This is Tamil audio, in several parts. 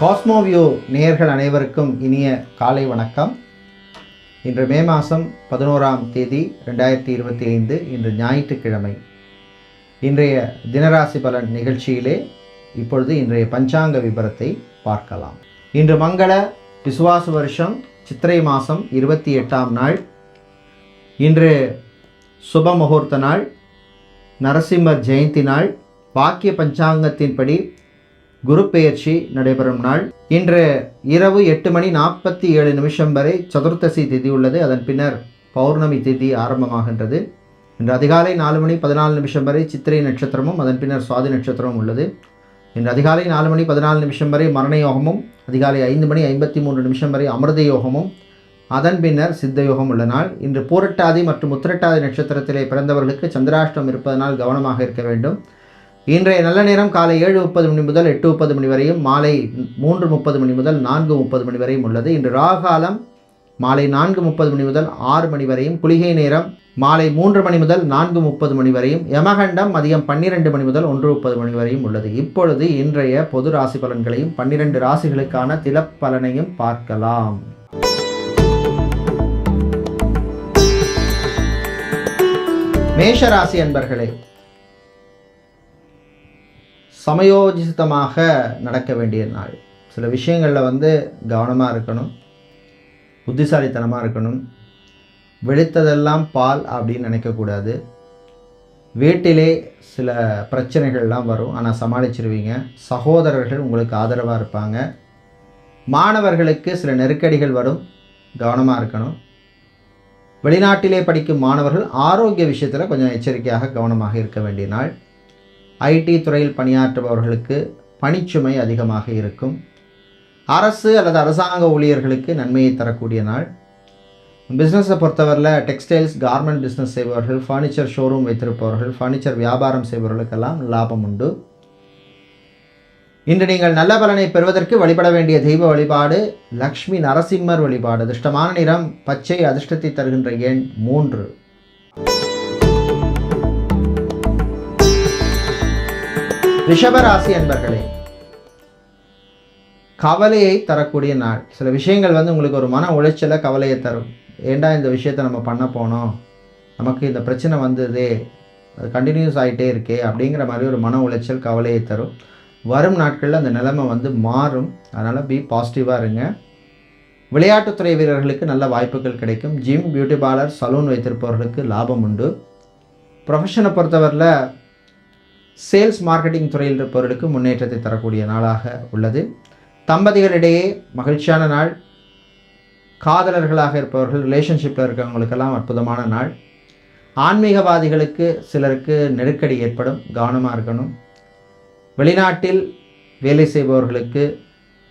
காஸ்மோவியோ நேயர்கள் அனைவருக்கும் இனிய காலை வணக்கம். இன்று மே மாதம் பதினோராம் தேதி ரெண்டாயிரத்தி இருபத்தி ஐந்து இன்று ஞாயிற்றுக்கிழமை. இன்றைய தினராசி பலன் நிகழ்ச்சியிலே இப்பொழுது இன்றைய பஞ்சாங்க விபரத்தை பார்க்கலாம். இன்று மங்கள விசுவாச வருஷம் சித்திரை மாதம் இருபத்தி எட்டாம் நாள். இன்று சுப முகூர்த்த நாள் நரசிம்மர் ஜெயந்தி நாள். பாக்கிய பஞ்சாங்கத்தின்படி குரு பெயர்ச்சி நடைபெறும் நாள். இன்று இரவு எட்டு மணி நாற்பத்தி ஏழு நிமிஷம் வரை சதுர்த்தசி திதி உள்ளது. அதன் பின்னர் பௌர்ணமி திதி ஆரம்பமாகின்றது. இன்று அதிகாலை நாலு மணி பதினாலு நிமிஷம் வரை சித்திரை நட்சத்திரமும் அதன் பின்னர் சுவாதி நட்சத்திரமும் உள்ளது. இன்று அதிகாலை நாலு மணி பதினாலு நிமிஷம் வரை மரண யோகமும் அதிகாலை ஐந்து மணி ஐம்பத்தி மூன்று நிமிஷம் வரை அமிர்த யோகமும் அதன் பின்னர் சித்த யோகம் உள்ள நாள். இன்று பூரட்டாதி மற்றும் உத்திரட்டாதி நட்சத்திரத்திலே பிறந்தவர்களுக்கு சந்திராஷ்டம் இருப்பதனால் கவனமாக இருக்க வேண்டும். இன்றைய நல்ல நேரம் காலை ஏழு முப்பது மணி முதல் எட்டு முப்பது மணி வரையும் மாலை மூன்று முப்பது மணி முதல் நான்கு முப்பது மணி வரையும் உள்ளது. இன்று ராகாலம் மாலை நான்கு முப்பது மணி முதல் ஆறு மணி வரையும் குளிகை நேரம் மாலை மூன்று மணி முதல் நான்கு முப்பது மணி வரையும் யமகண்டம் மதியம் பன்னிரெண்டு மணி முதல் ஒன்று முப்பது மணி வரையும் உள்ளது. இப்பொழுது இன்றைய பொது ராசி பலன்களையும் பன்னிரண்டு ராசிகளுக்கான திலப்பலனையும் பார்க்கலாம். மேஷராசி அன்பர்களே சமயோஜிதமாக நடக்க வேண்டிய நாள். சில விஷயங்களில் வந்து கவனமாக இருக்கணும். புத்திசாலித்தனமாக இருக்கணும். வெளுத்ததெல்லாம் பால் அப்படின்னு நினைக்கக்கூடாது வீட்டிலே சில பிரச்சனைகள்லாம் வரும். ஆனால் சமாளிச்சிருவீங்க. சகோதரர்கள் உங்களுக்கு ஆதரவாக இருப்பாங்க. மாணவர்களுக்கு சில நெருக்கடிகள் வரும். கவனமாக இருக்கணும். வெளிநாட்டிலே படிக்கும் மாணவர்கள் ஆரோக்கிய விஷயத்தில் கொஞ்சம் எச்சரிக்கையாக கவனமாக இருக்க வேண்டிய நாள். ஐடி துறையில் பணியாற்றுபவர்களுக்கு பணிச்சுமை அதிகமாக இருக்கும். அரசு அல்லது அரசாங்க ஊழியர்களுக்கு நன்மையை தரக்கூடிய நாள். பிஸ்னஸை பொறுத்தவரையில் டெக்ஸ்டைல்ஸ் கார்மெண்ட் பிஸ்னஸ் செய்பவர்கள் ஃபர்னிச்சர் ஷோரூம் வைத்திருப்பவர்கள் ஃபர்னிச்சர் வியாபாரம் செய்பவர்களுக்கெல்லாம் லாபம் உண்டு. இன்று நீங்கள் நல்ல பலனை பெறுவதற்கு வழிபட வேண்டிய தெய்வ வழிபாடு லக்ஷ்மி நரசிம்மர் வழிபாடு. அதிர்ஷ்டமான நிறம் பச்சை அதிர்ஷ்டத்தை தருகின்ற எண் மூன்று. ரிஷபராசி அன்பர்களே கவலையை தரக்கூடிய நாள். சில விஷயங்கள் வந்து உங்களுக்கு ஒரு மன உளைச்சலை கவலையை தரும். ஏண்டா இந்த விஷயத்தை நம்ம பண்ண போனோம்? நமக்கு இந்த பிரச்சனை வந்தது அது கண்டினியூஸ் ஆகிட்டே இருக்கே அப்படிங்கிற மாதிரி ஒரு மன உளைச்சல் கவலையை தரும். வரும் நாட்களில் அந்த நிலைமை வந்து மாறும். அதனால் பி பாசிட்டிவாக இருங்க. விளையாட்டுத்துறை வீரர்களுக்கு நல்ல வாய்ப்புகள் கிடைக்கும். ஜிம் பியூட்டி பார்லர் சலூன் வைத்திருப்பவர்களுக்கு லாபம் உண்டு. ப்ரொஃபஷனை பொறுத்தவரையில் சேல்ஸ் மார்க்கெட்டிங் துறையில் இருப்பவர்களுக்கு முன்னேற்றத்தை தரக்கூடிய நாளாக உள்ளது. தம்பதிகளிடையே மகிழ்ச்சியான நாள். காதலர்களாக இருப்பவர்கள் ரிலேஷன்ஷிப்பில் இருக்கிறவங்களுக்கெல்லாம் அற்புதமான நாள். ஆன்மீகவாதிகளுக்கு சிலருக்கு நெருக்கடி ஏற்படும் கவனமாக இருக்கணும். வெளிநாட்டில் வேலை செய்பவர்களுக்கு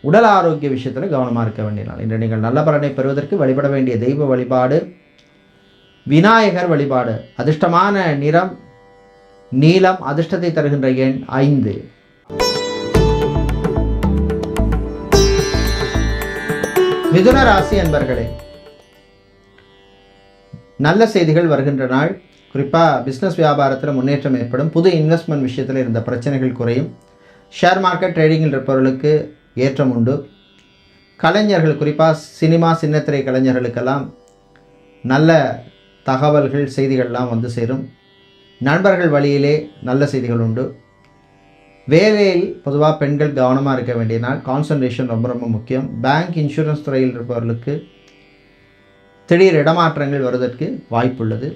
உடல் ஆரோக்கிய விஷயத்தில் கவனமாக இருக்க வேண்டிய நாள். இன்று நீங்கள் நல்ல பலனை பெறுவதற்கு வழிபட வேண்டிய தெய்வ வழிபாடு விநாயகர் வழிபாடு அதிர்ஷ்டமான நிறம் நீலம் அதிர்ஷ்டத்தை தருகின்ற எண் ஐந்து. மிதுன ராசி அன்பர்களே நல்ல செய்திகள் வருகின்ற நாள். குறிப்பாக பிஸ்னஸ் வியாபாரத்தில் முன்னேற்றம் ஏற்படும். புது இன்வெஸ்ட்மெண்ட் விஷயத்தில் இருந்த பிரச்சனைகள் குறையும். ஷேர் மார்க்கெட் ட்ரேடிங்கில் இருப்பவர்களுக்கு ஏற்றம் உண்டு. கலைஞர்கள் குறிப்பாக சினிமா சின்னத்திரை கலைஞர்களுக்கெல்லாம் நல்ல தகவல்கள் செய்திகள்லாம் வந்து சேரும். நண்பர்கள் வழியிலே நல்ல செய்திகள் உண்டு. வேலையில் பொதுவாக பெண்கள் கவனமாக இருக்க வேண்டிய நாள் கான்சன்ட்ரேஷன் ரொம்ப ரொம்ப முக்கியம். பேங்க் இன்சூரன்ஸ் துறையில் இருப்பவர்களுக்கு திடீர் இடமாற்றங்கள் வருவதற்கு வாய்ப்புள்ளது.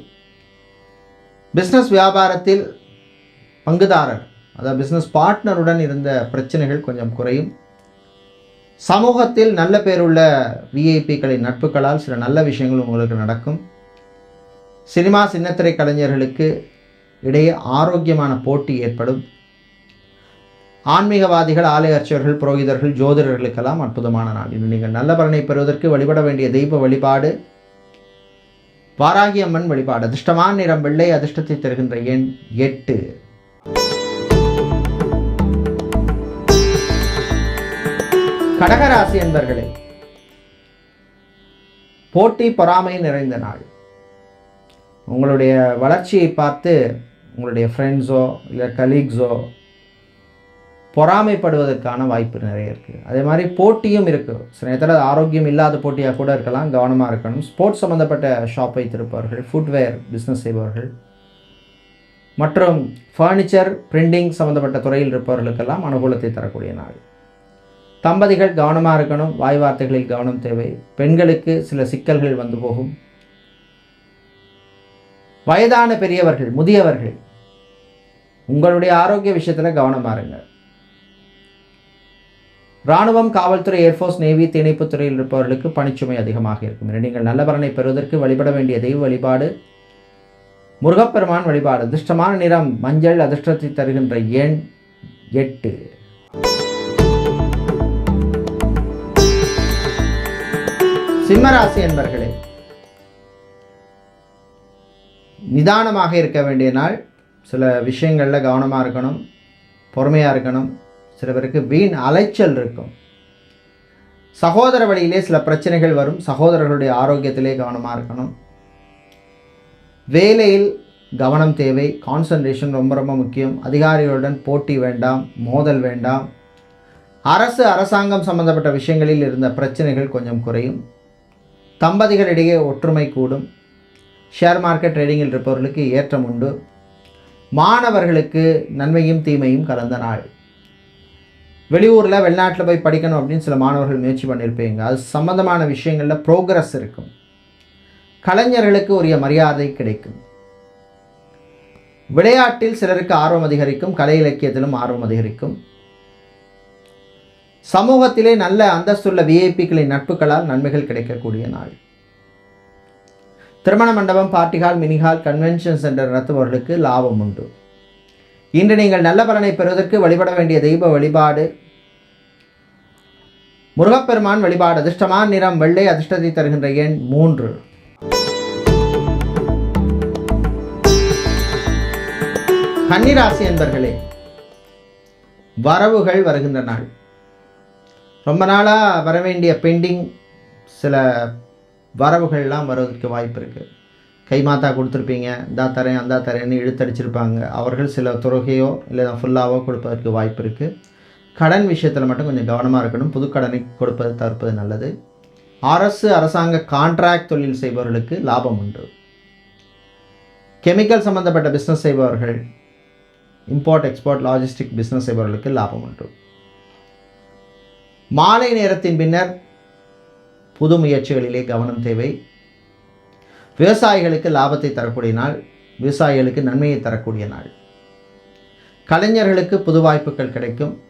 பிஸ்னஸ் வியாபாரத்தில் பங்குதாரர் அதாவது பிஸ்னஸ் பார்ட்னருடன் இருந்த பிரச்சனைகள் கொஞ்சம் குறையும். சமூகத்தில் நல்ல பேருள்ள விஐபிக்களின் நட்புகளால் சில நல்ல விஷயங்கள் உங்களுக்கு நடக்கும். சினிமா சின்னத்திரை கலைஞர்களுக்கு இடையே ஆரோக்கியமான போட்டி ஏற்படும். ஆன்மீகவாதிகள் ஆலய அர்ச்சகர்கள் புரோகிதர்கள் ஜோதிடர்களுக்கெல்லாம் அற்புதமான நாள். இன்று நீங்கள் நல்ல பலனை பெறுவதற்கு வழிபட வேண்டிய தெய்வ வழிபாடு வாராகி அம்மன் வழிபாடு அதிர்ஷ்டமான நிறம் வெள்ளை அதிர்ஷ்டத்தை தருகின்ற எண் எட்டு. கடகராசி என்பர்களே போட்டி பொறாமை நிறைந்த நாள். உங்களுடைய வளர்ச்சியை பார்த்து உங்களுடைய ஃப்ரெண்ட்ஸோ இல்லை கலீக்ஸோ பொறாமைப்படுவதற்கான வாய்ப்பு நிறைய இருக்குது அதே மாதிரி போட்டியும் இருக்குது சில நேரத்தில் ஆரோக்கியம் இல்லாத போட்டியாக கூட இருக்கலாம் கவனமாக இருக்கணும். ஸ்போர்ட்ஸ் சம்மந்தப்பட்ட ஷாப் வைத்திருப்பவர்கள் ஃபுட்வேர் பிஸ்னஸ் செய்பவர்கள் மற்றும் ஃபர்னிச்சர் பிரிண்டிங் சம்மந்தப்பட்ட துறையில் இருப்பவர்களுக்கெல்லாம் அனுகூலத்தை தரக்கூடிய நாள். தம்பதிகள் கவனமாக இருக்கணும். வாய் வார்த்தைகளில் கவனம் தேவை. பெண்களுக்கு சில சிக்கல்கள் வந்து போகும். வயதான பெரியவர்கள் முதியவர்கள் உங்களுடைய ஆரோக்கிய விஷயத்தில் கவனமாக இருங்க. இராணுவம் காவல்துறை ஏர்ஃபோர்ஸ் நேவி திணைப்புத்துறையில் இருப்பவர்களுக்கு பணிச்சுமை அதிகமாக இருக்கும். நீங்கள் நல்ல பலனை பெறுவதற்கு வழிபட வேண்டிய தெய்வ வழிபாடு முருகப்பெருமான் வழிபாடு அதிர்ஷ்டமான நிறம் மஞ்சள் அதிர்ஷ்டத்தை தருகின்ற எண் எட்டு. சிம்மராசி என்பர்களே நிதானமாக இருக்க வேண்டிய நாள். சில விஷயங்களில் கவனமாக இருக்கணும். பொறுமையாக இருக்கணும். சில பேருக்கு வீண் அலைச்சல் இருக்கும். சகோதர வழியிலே சில பிரச்சனைகள் வரும். சகோதரர்களுடைய ஆரோக்கியத்திலே கவனமாக இருக்கணும். வேலையில் கவனம் தேவை. கான்சன்ட்ரேஷன் ரொம்ப ரொம்ப முக்கியம். அதிகாரிகளுடன் போட்டி வேண்டாம். மோதல் வேண்டாம். அரசு அரசாங்கம் சம்பந்தப்பட்ட விஷயங்களில் இருந்த பிரச்சனைகள் கொஞ்சம் குறையும். தம்பதிகளிடையே ஒற்றுமை கூடும். ஷேர் மார்க்கெட் ட்ரேடிங்கில் இருப்பவர்களுக்கு ஏற்றம் உண்டு. மாணவர்களுக்கு நன்மையும் தீமையும் கலந்த நாள். வெளியூரில் வெளிநாட்டில் போய் படிக்கணும் அப்படின்னு சில மாணவர்கள் முயற்சி பண்ணியிருப்பீங்க. அது சம்பந்தமான விஷயங்களில் ப்ரோக்ரஸ் இருக்கும். கலைஞர்களுக்கு உரிய மரியாதை கிடைக்கும். விளையாட்டில் சிலருக்கு ஆர்வம் அதிகரிக்கும். கலை இலக்கியத்திலும் ஆர்வம் அதிகரிக்கும். சமூகத்திலே நல்ல அந்தஸ்துள்ள விஐபிக்களின் நட்புகளால் நன்மைகள் கிடைக்கக்கூடிய நாள். திருமண மண்டபம் party hall mini hall convention centre நடத்துபவர்களுக்கு லாபம் உண்டு. இன்று நீங்கள் நல்ல பலனை பெறுவதற்கு வழிபட வேண்டிய தெய்வ வழிபாடு. முருகப்பெருமான் வழிபாடு அதிர்ஷ்டமான நிறம் வெள்ளை அதிர்ஷ்டத்தை தருகின்ற எண் மூன்று. கன்னிராசி என்பர்களே வரவுகள் வருகின்ற நாள் ரொம்ப நாளாக வர வேண்டிய பெண்டிங் சில வரவுகள்லாம் வருவதற்கு வாய்ப்பு இருக்குது கைமாத்தா கொடுத்துருப்பீங்க இந்தா தரேன் அந்தா தரேன்னு இழுத்தடிச்சிருப்பாங்க. அவர்கள் சில துறகையோ இல்லை ஃபுல்லாகவோ கொடுப்பதற்கு வாய்ப்பு இருக்குது கடன் விஷயத்தில் மட்டும் கொஞ்சம் கவனமாக இருக்கணும். புதுக்கடனை கொடுப்பது தவிர்ப்பது நல்லது. அரசு அரசாங்க கான்ட்ராக்ட் தொழில் செய்பவர்களுக்கு லாபம் உண்டு. கெமிக்கல் சம்மந்தப்பட்ட பிஸ்னஸ் செய்பவர்கள் இம்போர்ட் எக்ஸ்போர்ட் லாஜிஸ்டிக் பிஸ்னஸ் செய்பவர்களுக்கு லாபம் உண்டு. மாலை நேரத்தின் பின்னர் புது முயற்சிகளிலே கவனம் தேவை. விவசாயிகளுக்கு லாபத்தை தரக்கூடிய நாள் விவசாயிகளுக்கு நன்மையை தரக்கூடிய நாள். கலைஞர்களுக்கு புது வாய்ப்புகள் கிடைக்கும்.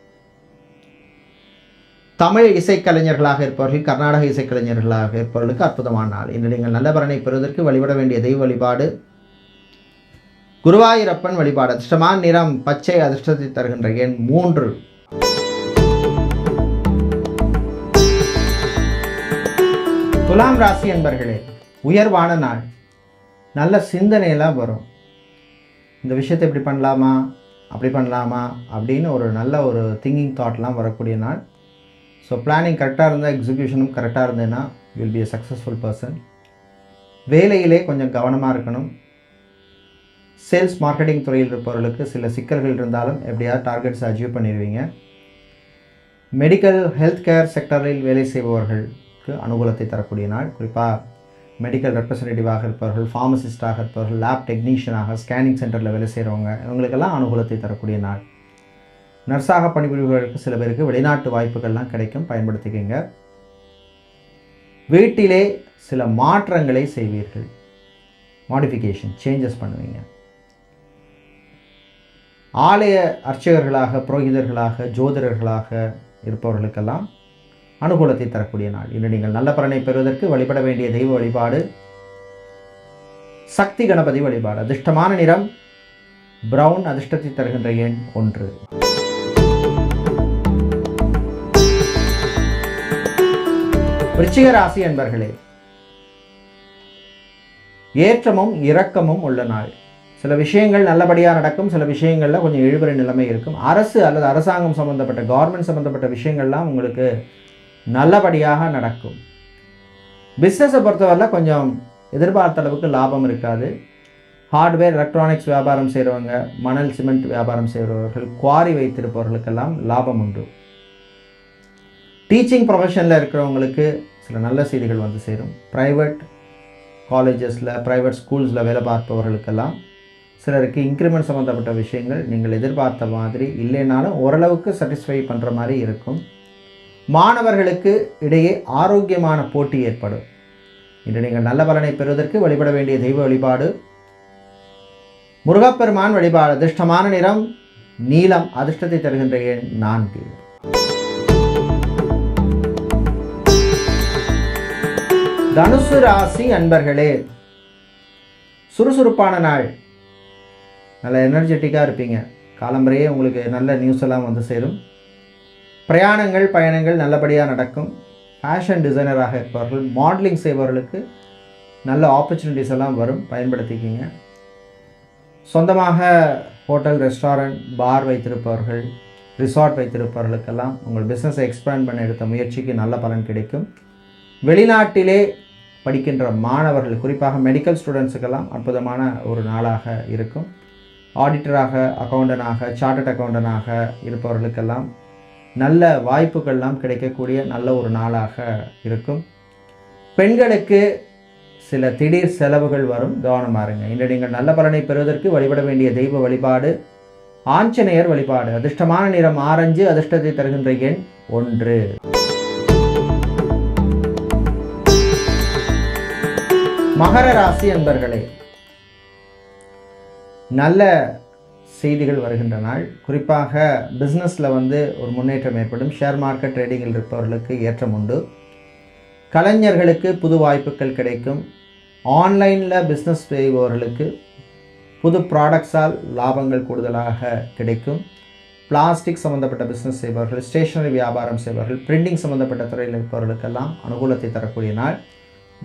தமிழ் இசைக்கலைஞர்களாக இருப்பவர்கள் கர்நாடக இசைக்கலைஞர்களாக இருப்பவர்களுக்கு அற்புதமான நாள். இன்று நீங்கள் நல்ல பலனை பெறுவதற்கு வழிபட வேண்டிய தெய்வ வழிபாடு. குருவாயூரப்பன் வழிபாடு. அதிர்ஷ்டமான நிறம் பச்சை அதிர்ஷ்டத்தை தருகின்ற எண் மூன்று. துலாம் ராசி என்பர்களே உயர்வான நாள். நல்ல சிந்தனையெல்லாம் வரும். இந்த விஷயத்தை இப்படி பண்ணலாமா? அப்படி பண்ணலாமா? அப்படின்னு ஒரு நல்ல ஒரு திங்கிங் தாட்லாம் வரக்கூடிய நாள். ஸோ பிளானிங் கரெக்டாக இருந்தால் எக்ஸிக்யூஷனும் கரெக்டாக இருந்ததுன்னா will be a successful person வேலையிலே கொஞ்சம் கவனமாக இருக்கணும். சேல்ஸ் மார்க்கெட்டிங் துறையில் இருப்பவர்களுக்கு சில சிக்கல்கள் இருந்தாலும் எப்படியாவது டார்கெட்ஸ் அச்சீவ் பண்ணிடுவீங்க. மெடிக்கல் ஹெல்த் கேர் செக்டரில் வேலை செய்பவர்கள். செய்பவர்களுக்கு அனுகூலத்தை தரக்கூடிய நாள். குறிப்பாக மெடிக்கல் ரெப்ரசன்டேட்டிவாக இருப்பவர்கள் ஃபார்மசிஸ்டாக இருப்பவர்கள் லேப் டெக்னீஷியனாக ஸ்கேனிங் சென்டரில் வேலை செய்கிறவங்க இவங்களுக்கெல்லாம் அனுகூலத்தை தரக்கூடிய நாள். நர்ஸாக பணிபுரிபவர்களுக்கு சில பேருக்கு வெளிநாட்டு வாய்ப்புகள்லாம் கிடைக்கும். பயன்படுத்திக்கங்க. வீட்டிலே சில மாற்றங்களை செய்வீர்கள். மாடிஃபிகேஷன் சேஞ்சஸ் பண்ணுவீங்க. ஆலய அர்ச்சகர்களாக புரோகிதர்களாக ஜோதிடர்களாக இருப்பவர்களுக்கெல்லாம் அனுகூலத்தை தரக்கூடிய நாள். இன்று நீங்கள் நல்ல பலனை பெறுவதற்கு வழிபட வேண்டிய தெய்வ வழிபாடு சக்தி கணபதி வழிபாடு. அதிர்ஷ்டமான நிறம் பிரவுன் அதிர்ஷ்டத்தை தருகின்ற எண் ஒன்று. விருச்சிக ராசி என்பர்களே ஏற்றமும் இரக்கமும் உள்ள நாள். சில விஷயங்கள் நல்லபடியாக நடக்கும் சில விஷயங்களில் கொஞ்சம் இழுபறி நிலைமை இருக்கும். அரசு அல்லது அரசாங்கம் சம்மந்தப்பட்ட கவர்மெண்ட் சம்மந்தப்பட்ட விஷயங்கள்லாம் உங்களுக்கு நல்லபடியாக நடக்கும். பிஸ்னஸை பொறுத்தவரையில் கொஞ்சம் எதிர்பார்த்த அளவுக்கு லாபம் இருக்காது. ஹார்ட்வேர் எலக்ட்ரானிக்ஸ் வியாபாரம் செய்கிறவங்க மணல் சிமெண்ட் வியாபாரம் செய்கிறவர்கள் குவாரி வைத்திருப்பவர்களுக்கெல்லாம் லாபம் உண்டு. டீச்சிங் ப்ரொஃபஷனில் இருக்கிறவங்களுக்கு சில நல்ல செய்திகள் வந்து சேரும். ப்ரைவேட் காலேஜஸில் ப்ரைவேட் ஸ்கூல்ஸில் வேலை பார்ப்பவர்களுக்கெல்லாம் சிலருக்கு இன்க்ரிமெண்ட் சம்மந்தப்பட்ட விஷயங்கள் நீங்கள் எதிர்பார்த்த மாதிரி இல்லைனாலும் ஓரளவுக்கு சாட்டிஸ்ஃபை பண்ணுற மாதிரி இருக்கும். மாணவர்களுக்கு இடையே ஆரோக்கியமான போட்டி ஏற்படும். இன்று நீங்கள் நல்ல பலனை பெறுவதற்கு வழிபட வேண்டிய தெய்வ வழிபாடு. முருகப்பெருமான் வழிபாடு. அதிர்ஷ்டமான நிறம் நீலம் அதிர்ஷ்டத்தை தருகின்ற எண் நான்கு. தனுசு ராசி அன்பர்களே சுறுசுறுப்பான நாள். நல்ல எனர்ஜெட்டிக்காக இருப்பீங்க. காலம்பரையே உங்களுக்கு நல்ல நியூஸ் எல்லாம் வந்து சேரும். பிரயாணங்கள் பயணங்கள் நல்லபடியாக நடக்கும். ஃபேஷன் டிசைனராக இருப்பவர்கள் மாடலிங் செய்பவர்களுக்கு நல்ல ஆப்பர்ச்சுனிட்டிஸ் எல்லாம் வரும். பயன்படுத்திக்கிங்க. சொந்தமாக ஹோட்டல் ரெஸ்டாரண்ட் பார் வைத்திருப்பவர்கள் ரிசார்ட் வைத்திருப்பவர்களுக்கெல்லாம் உங்கள் பிஸ்னஸை எக்ஸ்பேண்ட் பண்ண எடுத்த முயற்சிக்கு நல்ல பலன் கிடைக்கும். வெளிநாட்டிலே படிக்கின்ற மாணவர்கள் குறிப்பாக மெடிக்கல் ஸ்டூடெண்ட்ஸுக்கெல்லாம் அற்புதமான ஒரு நாளாக இருக்கும். ஆடிட்டராக அக்கௌண்டனாக சார்ட்டட் அக்கௌண்டனாக இருப்பவர்களுக்கெல்லாம் நல்ல வாய்ப்புகள்லாம் கிடைக்கக்கூடிய நல்ல ஒரு நாளாக இருக்கும். பெண்களுக்கு சில திடீர் செலவுகள் வரும். கவனமாக இருங்க. இன்று நீங்கள் நல்ல பலனை பெறுவதற்கு வழிபட வேண்டிய தெய்வ வழிபாடு ஆஞ்சநேயர் வழிபாடு. அதிர்ஷ்டமான நிறம் ஆரஞ்சு அதிர்ஷ்டத்தை தருகின்ற எண் ஒன்று. மகர ராசி என்பர்களே நல்ல செய்திகள் வருகின்ற நாள். குறிப்பாக பிஸ்னஸில் வந்து ஒரு முன்னேற்றம் ஏற்படும். ஷேர் மார்க்கெட் ட்ரேடிங்கில் இருப்பவர்களுக்கு ஏற்றம் உண்டு. கலைஞர்களுக்கு புது வாய்ப்புகள் கிடைக்கும். ஆன்லைனில் பிஸ்னஸ் செய்பவர்களுக்கு புது ப்ராடக்ட்ஸால் லாபங்கள் கூடுதலாக கிடைக்கும். பிளாஸ்டிக் சம்மந்தப்பட்ட பிஸ்னஸ் செய்பவர்கள் ஸ்டேஷனரி வியாபாரம் செய்பவர்கள் பிரிண்டிங் சம்மந்தப்பட்ட துறையில் இருப்பவர்களுக்கெல்லாம் அனுகூலத்தை தரக்கூடிய நாள்.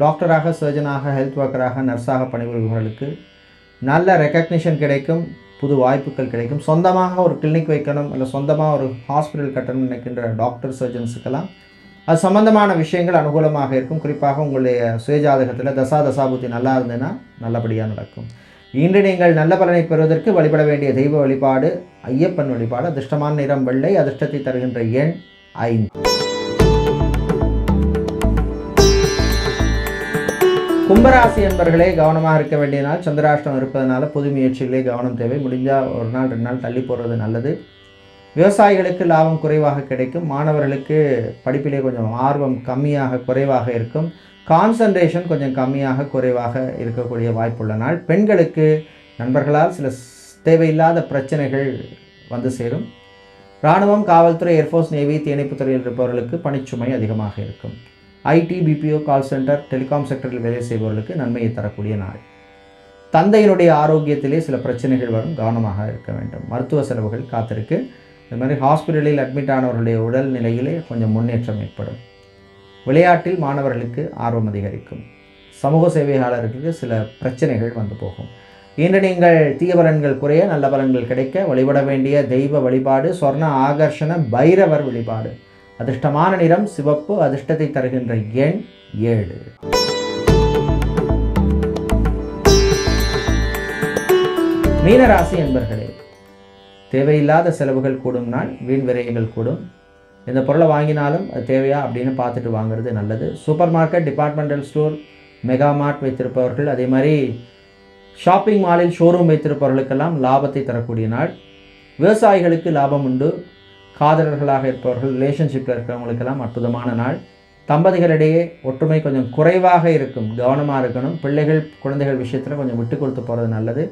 டாக்டராக சர்ஜனாக ஹெல்த் ஒர்க்கராக நர்ஸாக பணிபுரிபவர்களுக்கு நல்ல ரெக்கக்னிஷன் கிடைக்கும். புது வாய்ப்புகள் கிடைக்கும். சொந்தமாக ஒரு கிளினிக் வைக்கணும் இல்லை சொந்தமாக ஒரு ஹாஸ்பிட்டல் கட்டணும் நினைக்கின்ற டாக்டர் சர்ஜன்ஸுக்கெல்லாம் அது சம்பந்தமான விஷயங்கள் அனுகூலமாக இருக்கும். குறிப்பாக உங்களுடைய சுயஜாதகத்தில் தசா தசாபுத்தி நல்லா இருந்ததுன்னா நல்லபடியாக நடக்கும். இன்று நீங்கள் நல்ல பலனை பெறுவதற்கு வழிபட வேண்டிய தெய்வ வழிபாடு ஐயப்பன் வழிபாடு அதிர்ஷ்டமான நிறம் வெள்ளை அதிர்ஷ்டத்தை தருகின்ற எண் ஐந்து. கும்பராசி என்பர்களே கவனமாக இருக்க வேண்டிய நாள். சந்திராஷ்டம் இருப்பதனால புது முயற்சிகளே கவனம் தேவை. முடிஞ்சால் ஒரு நாள் ரெண்டு நாள் தள்ளி போடுறது நல்லது. விவசாயிகளுக்கு லாபம் குறைவாக கிடைக்கும். மாணவர்களுக்கு படிப்பிலே கொஞ்சம் ஆர்வம் கம்மியாக குறைவாக இருக்கும். கான்சன்ட்ரேஷன் கொஞ்சம் கம்மியாக குறைவாக இருக்கக்கூடிய வாய்ப்புள்ள நாள். பெண்களுக்கு நண்பர்களால் சில தேவையில்லாத பிரச்சனைகள் வந்து சேரும். இராணுவம் காவல்துறை ஏர்ஃபோர்ஸ் நேவி தீயணைப்புத்துறையில் இருப்பவர்களுக்கு பணிச்சுமை அதிகமாக இருக்கும். IT BPO call centre telecom செக்டரில் வேலை செய்பவர்களுக்கு நன்மையை தரக்கூடிய நாள். தந்தையினுடைய ஆரோக்கியத்திலே சில பிரச்சனைகள் வரும் கவனமாக இருக்க வேண்டும். மருத்துவ செலவுகள் காத்திருக்கு. இது மாதிரி ஹாஸ்பிட்டலில் அட்மிட் ஆனவர்களுடைய உடல் நிலையிலே கொஞ்சம் முன்னேற்றம் ஏற்படும். விளையாட்டில் மாணவர்களுக்கு ஆர்வம் அதிகரிக்கும். சமூக சேவையாளர்களுக்கு சில பிரச்சனைகள் வந்து போகும். இன்று நீங்கள் தீய பலன்கள் குறைய நல்ல பலன்கள் கிடைக்க வழிபட வேண்டிய தெய்வ வழிபாடு சொர்ண ஆகர்ஷண பைரவர் வழிபாடு. அதிர்ஷ்டமான நிறம் சிவப்பு அதிர்ஷ்டத்தை தருகின்ற எண் ஏழு. மீனராசி என்பர்களே தேவையில்லாத செலவுகள் கூடும் நாள் வீண் விரயங்கள் கூடும். எந்த பொருளை வாங்கினாலும் அது தேவையா அப்படின்னு பார்த்துட்டு வாங்குறது நல்லது. Supermarket departmental store mega mart வைத்திருப்பவர்கள் அதே மாதிரி ஷாப்பிங் மாலில் ஷோரூம் வைத்திருப்பவர்களுக்கெல்லாம் லாபத்தை தரக்கூடிய நாள். விவசாயிகளுக்கு லாபம் உண்டு. காதலர்களாக இருப்பவர்கள் ரிலேஷன்ஷிப்பில் இருக்கிறவங்களுக்கெல்லாம் அற்புதமான நாள். தம்பதிகளிடையே ஒற்றுமை கொஞ்சம் குறைவாக இருக்கும் கவனமாக இருக்கணும். பிள்ளைகள் குழந்தைகள் விஷயத்தில் கொஞ்சம் விட்டு கொடுத்து போகிறது நல்லது.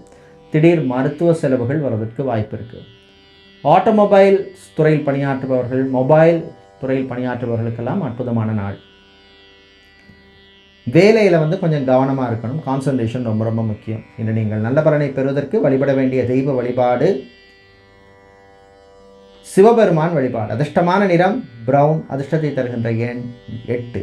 திடீர் மருத்துவ செலவுகள் வருவதற்கு வாய்ப்பு இருக்குது ஆட்டோமொபைல் துறையில் பணியாற்றுபவர்கள் மொபைல் துறையில் பணியாற்றுபவர்களுக்கெல்லாம் அற்புதமான நாள். வேலையில் வந்து கொஞ்சம் கவனமாக இருக்கணும். கான்சன்ட்ரேஷன் ரொம்ப ரொம்ப முக்கியம். இன்று நீங்கள் நல்ல பலனை பெறுவதற்கு வழிபட வேண்டிய தெய்வ வழிபாடு சிவபெருமான் வழிபாடு. அதிர்ஷ்டமான நிறம் பிரவுன் அதிர்ஷ்டத்தை தருகின்ற எண் எட்டு.